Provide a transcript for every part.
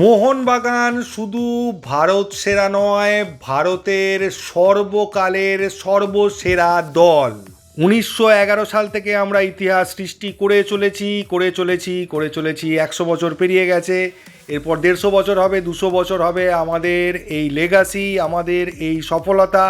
মোহনবাগান শুধু ভারত সেরা নয়, ভারতের সর্বকালের সর্বসেরা দল। উনিশশো এগারো সাল থেকে আমরা ইতিহাস সৃষ্টি করে চলেছি করে চলেছি করে চলেছি, একশো বছর পেরিয়ে গেছে। এরপর দেড়শো বছর হবে, দুশো বছর হবে আমাদের এই লেগাসি আমাদের এই সফলতা,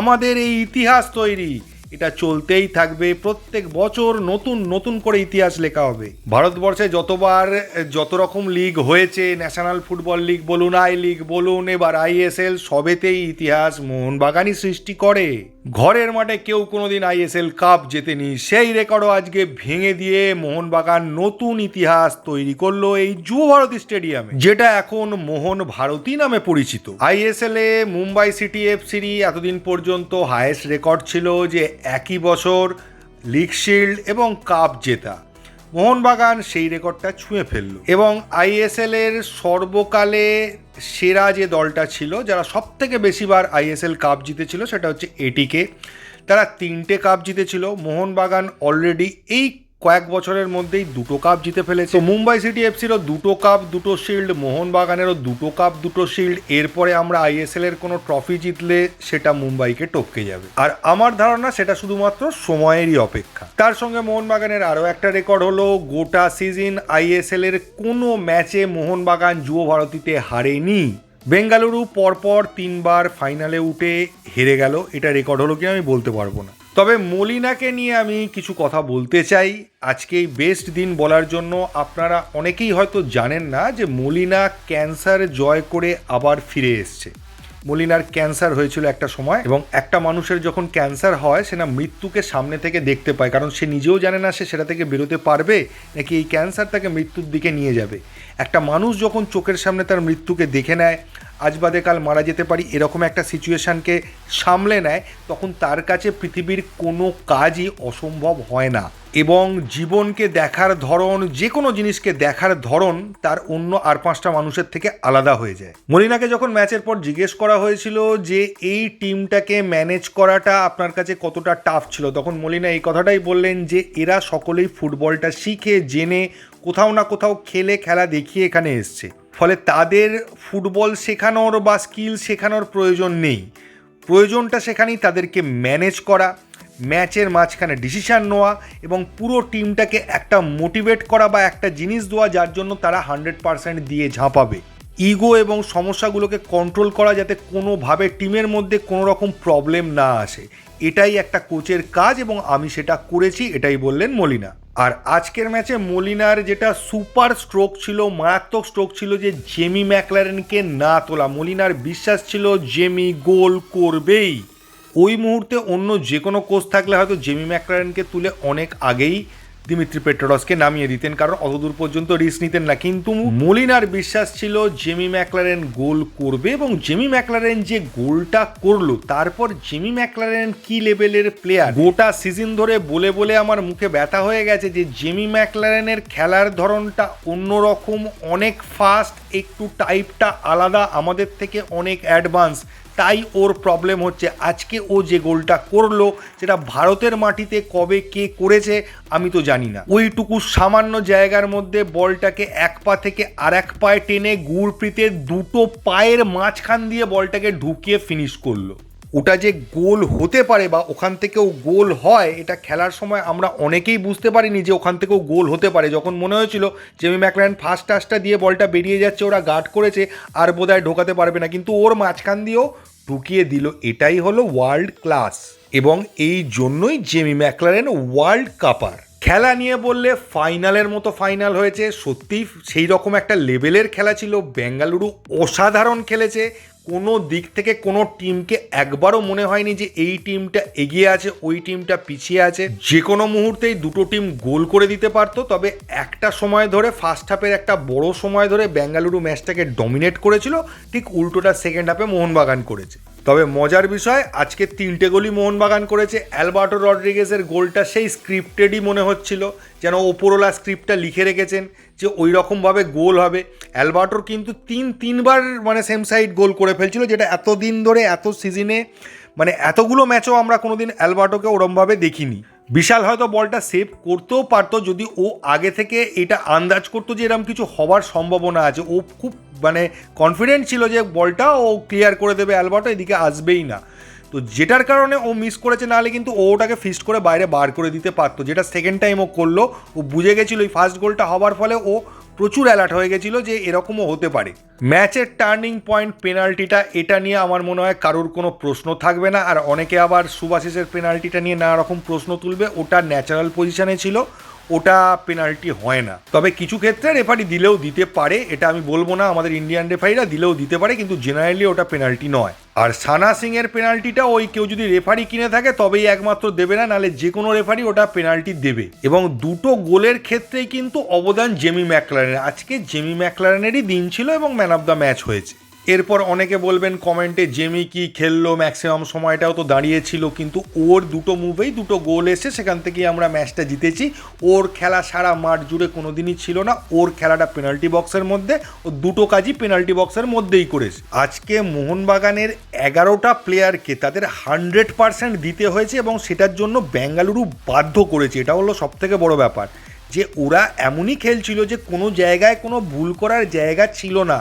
আমাদের এই ইতিহাস তৈরি। এটা চলতেই থাকবে। প্রত্যেক বছর নতুন নতুন করে ইতিহাস লেখা হবে। ভারতবর্ষে যতবার যত রকম লিগ হয়েছে, ন্যাশনাল ফুটবল লিগ বলুন, আই লিগ বলুন, এবার আইএসএল সবেতেই ইতিহাস মোহনবাগানই সৃষ্টি করে। ঘরের মাঠে কেউ কোনোদিন আইএসএল কাপ জেতেনি। সেই রেকর্ডও আজকে ভেঙে দিয়ে মোহনবাগান নতুন ইতিহাস তৈরি করল এই যুব ভারতী স্টেডিয়ামে, যেটা এখন মোহন ভারতী নামে পরিচিত। আইএসএল এ, মুম্বাই সিটি এফসিরই এতদিন পর্যন্ত হায়েস্ট রেকর্ড ছিল যে একই বছর লিগ শিল্ড এবং কাপ জেতা। মোহনবাগান সেই রেকর্ডটা ছুঁয়ে ফেলল। এবং আইএসএল এর সর্বকালে সেরা যে দলটা ছিল, যারা সব থেকে বেশিবার আইএসএল কাপ জিতেছিল, সেটা হচ্ছে এটিকে। তারা তিনটে কাপ জিতেছিল। মোহনবাগান অলরেডি এই কয়েক বছরের মধ্যেই দুটো কাপ জিতে ফেলেছে। মুম্বাই সিটি এফসিরও দুটো কাপ দুটো শিল্ড মোহনবাগানেরও দুটো কাপ দুটো শিল্ড এরপরে আমরা আইএসএল এর কোনো ট্রফি জিতলে সেটা মুম্বাইকে টপকে যাবে। আর আমার ধারণা সেটা শুধুমাত্র সময়েরই অপেক্ষা। তার সঙ্গে মোহনবাগানের আরও একটা রেকর্ড হলো, গোটা সিজন আইএসএল এর কোনো ম্যাচে মোহনবাগান যুব ভারতীতে হারেনি। বেঙ্গালুরু পরপর তিনবার ফাইনালে উঠে হেরে গেল। এটা রেকর্ড হলো কি আমি বলতে পারব না। তবে মলিনাকে নিয়ে আমি কিছু কথা বলতে চাই। আজকে এই বেস্ট দিন বলার জন্য আপনারা অনেকেই হয়তো জানেন না যে মলিনা ক্যান্সার জয় করে আবার ফিরে এসছে। মলিনার ক্যান্সার হয়েছিল একটা সময় এবং একটা মানুষের যখন ক্যান্সার হয়, সে না মৃত্যুকে সামনে থেকে দেখতে পায়। কারণ সে নিজেও জানে না সে সেটা থেকে বেরোতে পারবে, নাকি এই ক্যান্সার তাকে মৃত্যুর দিকে নিয়ে যাবে। একটা মানুষ যখন চোখের সামনে তার মৃত্যুকে দেখে নেয়, আজ বাদে কাল মারা যেতে পারি, এরকম একটা সিচুয়েশানকে সামলে নেয়, তখন তার কাছে পৃথিবীর কোনো কাজই অসম্ভব হয় না। এবং জীবনকে দেখার ধরন, যে কোনো জিনিসকে দেখার ধরন তার অন্য আর পাঁচটা মানুষের থেকে আলাদা হয়ে যায়। মলিনাকে যখন ম্যাচের পর জিজ্ঞেস করা হয়েছিল যে এই টিমটাকে ম্যানেজ করাটা আপনার কাছে কতটা টাফ ছিল, তখন মলিনা এই কথাটাই বললেন যে এরা সকলেই ফুটবলটা শিখে, জেনে, কোথাও না কোথাও খেলে, খেলা দেখিয়ে এখানে এসছে। ফলে তাদের ফুটবল শেখানোর বা স্কিল শেখানোর প্রয়োজন নেই। প্রয়োজনটা সেখানেই তাদেরকে ম্যানেজ করা ম্যাচের মাঝখানে ডিসিশান নেওয়া এবং পুরো টিমটাকে একটা মোটিভেট করা বা একটা জিনিস দেওয়া যার জন্য তারা হান্ড্রেড পারসেন্ট দিয়ে ঝাঁপাবে। ইগো এবং সমস্যাগুলোকে কন্ট্রোল করা যাতে কোনোভাবে টিমের মধ্যে কোনো রকম প্রবলেম না আসে। এটাই একটা কোচের কাজ এবং আমি সেটা করেছি, এটাই বললেন মলিনা। আর আজকের ম্যাচে মলিনার যেটা সুপার স্ট্রোক ছিল, মারাত্মক স্ট্রোক ছিল যে জেমি ম্যাকলারেনকে না তোলা। মলিনার বিশ্বাস ছিল জেমি গোল করবেই। ওই মুহূর্তে অন্য যে কোনো কোচ থাকলে হয়তো জেমি ম্যাকলারেনকে তুলে অনেক আগেই দিমিত্রি পেট্রোডসকে নামিয়ে দিতেন, কারণ অতদূর পর্যন্ত রিস্ক নিতেন না। কিন্তু মলিনার বিশ্বাস ছিল জেমি ম্যাকলারেন গোল করবে এবং জেমি ম্যাকলারেন যে গোলটা করল, তারপর জেমি ম্যাকলারেন কি লেভেলের প্লেয়ার গোটা সিজন ধরে বলে বলে আমার মুখে ব্যথা হয়ে গেছে যে জেমি ম্যাকলারেনের খেলার ধরনটা অন্যরকম, অনেক ফাস্ট একটু টাইপটা আলাদা, আমাদের থেকে অনেক অ্যাডভান্স তাই ওর প্রবলেম হচ্ছে। আজকে ও যে গোলটা করল, সেটা ভারতের মাটিতে কবে কে করেছে, আমি তো জানি না। ওইটুকু সামান্য জায়গার মধ্যে বলটাকে এক পা থেকে আর এক পায়ে টেনে গুড়প্রীতের দুটো পায়ের মাঝখান দিয়ে বলটাকে ঢুকিয়ে ফিনিশ করল। ওটা যে গোল হতে পারে বা ওখান থেকেও গোল হয়, এটা খেলার সময় আমরা অনেকেই বুঝতে পারিনি যে ওখান থেকেও গোল হতে পারে। যখন মনে হয়েছিল জেমি ম্যাকলান ফার্স্ট টাচটা দিয়ে বলটা বেরিয়ে যাচ্ছে, ওরা গার্ড করেছে, আর বোধহয় ঢোকাতে পারবে না। কিন্তু ওর মাঝখান দিয়েও ঢুকিয়ে দিল। এটাই হলো ওয়ার্ল্ড ক্লাস এবং এই জন্যই জেমি ম্যাকলারেন ওয়ার্ল্ড কাপার খেলা নিয়ে বললে ফাইনালের মতো ফাইনাল হয়েছে। সত্যিই সেই রকম একটা লেভেলের খেলা ছিল। বেঙ্গালুরু অসাধারণ খেলেছে। কোনো দিক থেকে কোনো টিমকে একবারও মনে হয়নি যে এই টিমটা এগিয়ে আছে, ওই টিমটা পিছিয়ে আছে। যে কোনো মুহূর্তেই দুটো টিম গোল করে দিতে পারতো, তবে একটা সময় ধরে ফার্স্ট হাফের একটা বড় সময় ধরে বেঙ্গালুরু ম্যাচটাকে ডমিনেট করেছিল, ঠিক উল্টোটা সেকেন্ড হাফে মোহনবাগান করেছে। তবে মজার বিষয়, আজকে তিনটে গোলই মোহনবাগান করেছে। অ্যালবার্টো রড্রিগেসের গোলটা সেই স্ক্রিপ্টেডই মনে হচ্ছিল, যেন ওপরওয়ালা স্ক্রিপ্টটা লিখে রেখেছেন যে ওই রকমভাবে গোল হবে। অ্যালবার্টোর কিন্তু তিন, তিনবার মানে সেম সাইড গোল করে ফেলছিল, যেটা এতদিন ধরে, এত সিজনে মানে এতগুলো ম্যাচও আমরা কোনোদিন অ্যালবার্টোকে ওরমভাবে দেখিনি। বিশাল হয়তো বলটা সেভ করতেও পারতো যদি ও আগে থেকে এটা আন্দাজ করতো যে এরকম কিছু হবার সম্ভাবনা আছে। ও খুব মানে কনফিডেন্ট ছিল যে বলটা ও ক্লিয়ার করে দেবে অ্যালবার্টো এদিকে আসবেই না। তো যেটার কারণে ও মিস করেছে, নাহলে কিন্তু ও ওটাকে ফিস্ট করে বাইরে বার করে দিতে পারতো। যেটা সেকেন্ড টাইম ও করল, ও বুঝে গেছিল ওই ফার্স্ট গোলটা হওয়ার ফলে ও প্রচুর অ্যালার্ট হয়ে গেছিল যে এরকমও হতে পারে। ম্যাচের টার্নিং পয়েন্ট পেনাল্টিটা এটা নিয়ে আমার মনে হয় কারোর কোনো প্রশ্ন থাকবে না। আর অনেকে আবার সুভাশিসের পেনাল্টিটা নিয়ে নানা রকম প্রশ্ন তুলবে। ওটা ন্যাচারাল পজিশনে ছিল। ওটা পেনাল্টি হয় না। তবে কিছু ক্ষেত্রে রেফারি দিলেও দিতে পারে, এটা আমি বলব না, আমাদের ইন্ডিয়ান রেফারিরা দিলেও দিতে পারে, কিন্তু জেনারেলি ওটা পেনাল্টি নয়। আর সানা সিং এর পেনাল্টিটা ওই কেউ যদি রেফারি কিনে থাকে, তবেই একমাত্র দেবে না, নাহলে যে কোনো রেফারি ওটা পেনাল্টি দেবে। এবং দুটো গোলের ক্ষেত্রেই কিন্তু অবদান জেমি ম্যাকলারেনের। আজকে জেমি ম্যাকলারেনেরই দিন ছিল এবং ম্যান অফ দ্য ম্যাচ হয়েছে। এরপর অনেকে বলবেন কমেন্টে, জেমি কি খেললো ম্যাক্সিমাম সময়টাও তো দাঁড়িয়েছিল। কিন্তু ওর দুটো মুভেই দুটো গোল এসে সেখান থেকেই আমরা ম্যাচটা জিতেছি। ওর খেলা সারা মাঠ জুড়ে কোনো দিনই ছিল না। ওর খেলাটা পেনাল্টি বক্সের মধ্যে, ও দুটো কাজই পেনাল্টি বক্সের মধ্যেই করেছে। আজকে মোহনবাগানের এগারোটা প্লেয়ারকে তাদের হান্ড্রেড পার্সেন্ট দিতে হয়েছে এবং সেটার জন্য বেঙ্গালুরু বাধ্য করেছে। এটা হলো সবথেকে বড় ব্যাপার যে ওরা এমনই খেলছিল যে কোনো জায়গায় কোনো ভুল করার জায়গা ছিল না।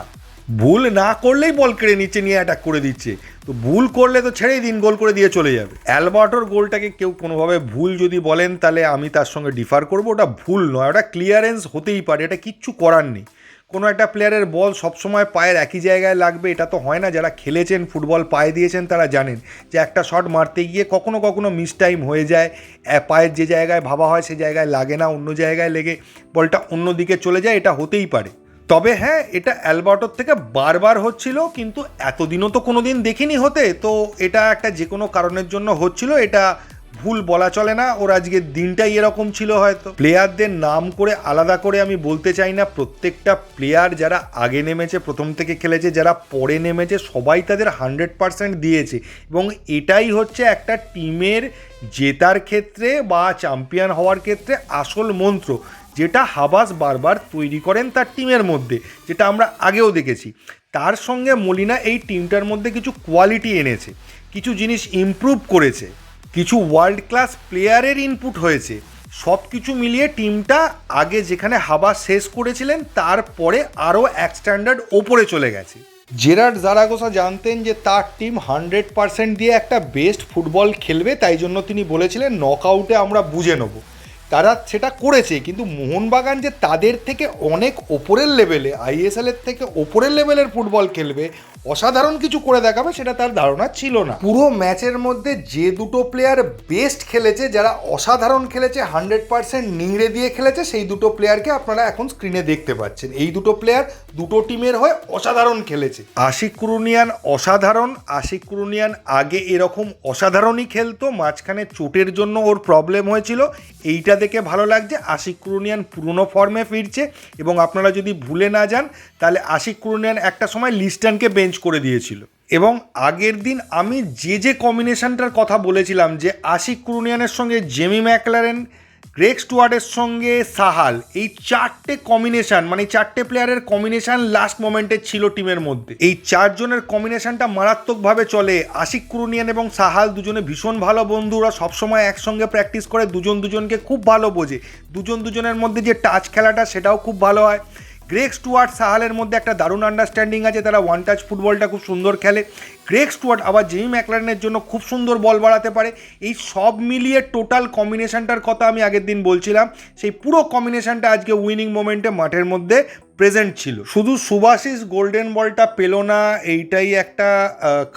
ভুল না করলেই বল কেড়ে নিচ্ছে নিয়ে অ্যাটাক করে দিচ্ছে। তো ভুল করলে তো ছেড়েই দিন, গোল করে দিয়ে চলে যাবে। অ্যালবার্টোর গোলটাকে কেউ কোনোভাবে ভুল যদি বলেন, তাহলে আমি তার সঙ্গে ডিফার করব। ওটা ভুল নয়, ওটা ক্লিয়ারেন্স হতেই পারে, এটা কিচ্ছু করার নেই। কোনো একটা প্লেয়ারের বল সবসময় পায়ের একই জায়গায় লাগবে, এটা তো হয় না। যারা খেলেছেন, ফুটবল পায়ে দিয়েছেন, তারা জানেন যে একটা শট মারতে গিয়ে কখনো কখনো মিস টাইম হয়ে যায়। পায়ের যে জায়গায় ভাবা হয়, সে জায়গায় লাগে না, অন্য জায়গায় লেগে বলটা অন্য দিকে চলে যায়, এটা হতেই পারে। তবে হ্যাঁ এটা অ্যালবার্টোর থেকে বারবার হচ্ছিল, কিন্তু এতদিনও তো কোনো দিন দেখিনি হতে। তো এটা একটা যে কোনো কারণের জন্য হচ্ছিল, এটা ভুল বলা চলে না, ওর আজকের দিনটাই এরকম ছিল হয়তো। প্লেয়ারদের নাম করে আলাদা করে আমি বলতে চাই না, প্রত্যেকটা প্লেয়ার যারা আগে নেমেছে, প্রথম থেকে খেলেছে, যারা পরে নেমেছে, সবাই তাদের হান্ড্রেড পার্সেন্ট দিয়েছে। এবং এটাই হচ্ছে একটা টিমের জেতার ক্ষেত্রে বা চ্যাম্পিয়ন হওয়ার ক্ষেত্রে আসল মন্ত্র, যেটা হাবাস বারবার তৈরি করেন তার টিমের মধ্যে, যেটা আমরা আগেও দেখেছি। তার সঙ্গে মলিনা এই টিমটার মধ্যে কিছু কোয়ালিটি এনেছে, কিছু জিনিস ইমপ্রুভ করেছে। কিছু ওয়ার্ল্ড ক্লাস প্লেয়ারের ইনপুট হয়েছে। সব কিছু মিলিয়ে টিমটা আগে যেখানে হাবা শেষ করেছিলেন, তারপরে আরও এক স্ট্যান্ডার্ড ওপরে চলে গেছে। জেরার্ড জারাগোসা জানতেন যে তার টিম হান্ড্রেড পার্সেন্ট দিয়ে একটা বেস্ট ফুটবল খেলবে, তাই জন্য তিনি বলেছিলেন নকআউটে আমরা বুঝে নেব। তারা সেটা করেছে, কিন্তু মোহনবাগান যে তাদের থেকে অনেক ওপরের লেভেলে আইএসএলের থেকে ওপরের লেভেলের ফুটবল খেলবে অসাধারণ কিছু করে দেখাবে সেটা তার ধারণা ছিল না। পুরো ম্যাচের মধ্যে যে দুটো প্লেয়ার বেস্ট খেলেছে যারা অসাধারণ খেলেছে হান্ড্রেড পার্সেন্ট নিংড়ে দিয়ে খেলেছে সেই দুটো প্লেয়ারকে আপনারা এখন স্ক্রিনে দেখতে পাচ্ছেন। এই দুটো প্লেয়ার দুটো টিমের হয়ে অসাধারণ খেলেছে। আশিক কুরুনিয়ান অসাধারণ আশিক কুরুনিয়ান আগে এরকম অসাধারণই খেলতো মাঝখানে চোটের জন্য ওর প্রবলেম হয়েছিল। এইটা দেখে ভালো লাগছে আশিক কুরুনিয়ান পুরনো ফর্মে ফিরছে। এবং আপনারা যদি ভুলে না যান তাহলে আশিক কুরুনিয়ান একটা সময় লিস্টানকে বেঞ্চ করে দিয়েছিল। এবং আগের দিন আমি যে যে কম্বিনেশনটার কথা বলেছিলাম যে আশিক কুরুনিয়ানের সঙ্গে, জেমি ম্যাকলারেন গ্রেক স্টুয়ার্ডের সঙ্গে, সাহাল, এই চারটে কম্বিনেশন মানে চারটে প্লেয়ারের কম্বিনেশন লাস্ট মোমেন্টে ছিল টিমের মধ্যে। এই চারজনের কম্বিনেশনটা মারাত্মকভাবে চলে। আশিক কুরুনিয়ান এবং সাহাল দুজনে ভীষণ ভালো বন্ধু ওরা সবসময় একসঙ্গে প্র্যাকটিস করে, দুজন দুজনকে খুব ভালো বোঝে। দুজন দুজনের মধ্যে যে টাচ খেলাটা, সেটাও খুব ভালো হয়। গ্রেক স্টুয়ার্ট সাহালের মধ্যে একটা দারুণ আন্ডারস্ট্যান্ডিং আছে, তারা ওয়ান টাচ ফুটবলটা খুব সুন্দর খেলে। গ্রেক স্টুয়ার্ট আবার জেমি ম্যাকলারেনের জন্য খুব সুন্দর বল বাড়াতে পারে। এই সব মিলিয়ে টোটাল কম্বিনেশনটার কথা আমি আগের দিন বলছিলাম। সেই পুরো কম্বিনেশনটা আজকে উইনিং মোমেন্টে মাঠের মধ্যে প্রেজেন্ট ছিল। শুধু সুভাশিস গোল্ডেন বলটা পেল না, এইটাই একটা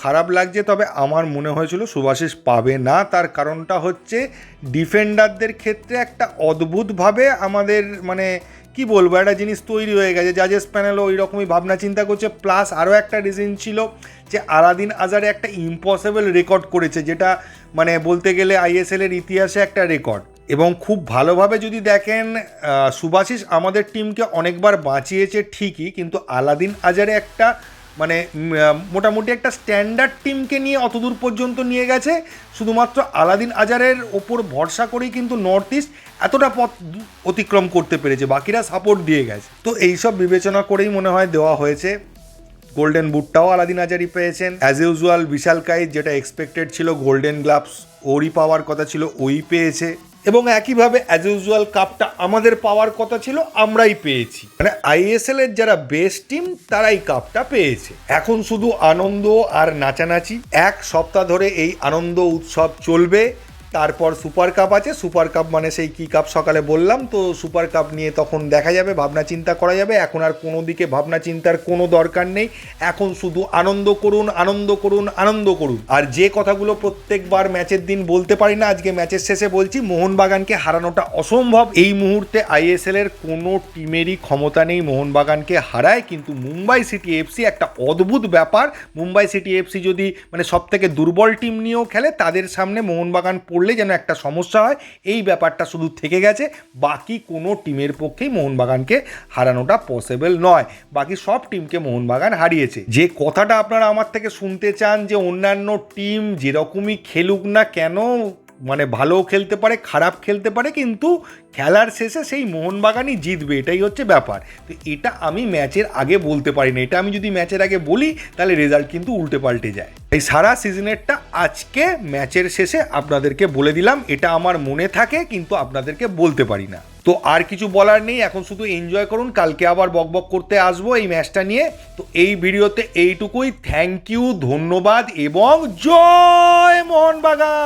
খারাপ লাগছে। তবে আমার মনে হয়েছিল সুভাশিস পাবে না। তার কারণটা হচ্ছে ডিফেন্ডারদের ক্ষেত্রে একটা অদ্ভুতভাবে আমাদের মানে কি বলব? একটা জিনিস তৈরি হয়ে গেছে। জাজেস প্যানেলও ওই রকমই ভাবনা চিন্তা করছে। প্লাস আরও একটা রিজন ছিল যে আলাদিন আজারে একটা ইম্পসিবল রেকর্ড করেছে, যেটা মানে বলতে গেলে আইএসএল এর ইতিহাসে একটা রেকর্ড এবং খুব ভালোভাবে যদি দেখেন সুভাশিস আমাদের টিমকে অনেকবার বাঁচিয়েছে ঠিকই, কিন্তু আলাদিন আজারে একটা মানে মোটামুটি একটা স্ট্যান্ডার্ড টিমকে নিয়ে অতদূর পর্যন্ত নিয়ে গেছে। শুধুমাত্র আলাদিন আজারের ওপর ভরসা করেই কিন্তু নর্থ ইস্ট এতটা পথ অতিক্রম করতে পেরেছে, বাকিরা সাপোর্ট দিয়ে গেছে। তো এইসব বিবেচনা করেই মনে হয় দেওয়া হয়েছে। গোল্ডেন বুটটাও আলাদিন আজারি পেয়েছেন। অ্যাজ ইউজুয়াল বিশাল কাইত যেটা এক্সপেক্টেড ছিল গোল্ডেন গ্লাভস ওরই পাওয়ার কথা ছিল, ওই পেয়েছে। এবং একইভাবে অ্যাজ ইউজুয়াল কাপটা আমাদের পাওয়ার কথা ছিল, আমরাই পেয়েছি। মানে আইএসএল এর যারা বেস্ট টিম তারাই কাপটা পেয়েছে। এখন শুধু আনন্দ আর নাচানাচি। এক সপ্তাহ ধরে এই আনন্দ উৎসব চলবে। তারপর সুপার কাপ আছে, সুপার কাপ মানে সেই কি কাপ সকালে বললাম, তো সুপার কাপ নিয়ে তখন দেখা যাবে, ভাবনা চিন্তা করা যাবে, এখন আর কোনো দিকে ভাবনা চিন্তার কোনো দরকার নেই, এখন শুধু আনন্দ করুন আনন্দ করুন আনন্দ করুন। আর যে কথাগুলো প্রত্যেকবার ম্যাচের দিন বলতে পারি না, আজকে ম্যাচের শেষে বলছি, মোহনবাগানকে হারানোটা অসম্ভব। এই মুহূর্তে আইএসএল এর কোনো টিমেরই ক্ষমতা নেই, মোহনবাগানকে হারায়, কিন্তু মুম্বাই সিটি এফসি একটা অদ্ভুত ব্যাপার। মুম্বাই সিটি এফসি যদি মানে সব থেকে দুর্বল টিম নিয়েও খেলে, তাদের সামনে মোহনবাগান পড়লে যেন একটা সমস্যা হয়। এই ব্যাপারটা শুধু থেকে গেছে। বাকি কোনো টিমের পক্ষেই মোহনবাগানকে হারানোটা পসিবল নয়। বাকি সব টিমকে মোহনবাগান হারিয়েছে। যে কথাটা আপনারা আমার থেকে শুনতে চান যে অন্যান্য টিম যেরকমই খেলুক না কেন মানে ভালোও খেলতে পারে, খারাপ খেলতে পারে, কিন্তু খেলার শেষে সেই মোহনবাগানই জিতবে, এটাই হচ্ছে ব্যাপার। তো এটা আমি ম্যাচের আগে বলতে পারি না। এটা আমি যদি ম্যাচের আগে বলি, তাহলে রেজাল্ট কিন্তু উল্টে পাল্টে যায়। এই সারা সিজনেরটা আজকে ম্যাচের শেষে আপনাদেরকে বলে দিলাম, এটা আমার মনে থাকে কিন্তু আপনাদেরকে বলতে পারি না। তো আর কিছু বলার নেই, এখন শুধু এনজয় করুন, কালকে আবার বকবক করতে আসব এই ম্যাচটা নিয়ে। তো এই ভিডিওতে এইটুকুই থ্যাংক ইউ ধন্যবাদ এবং জয় মোহনবাগান!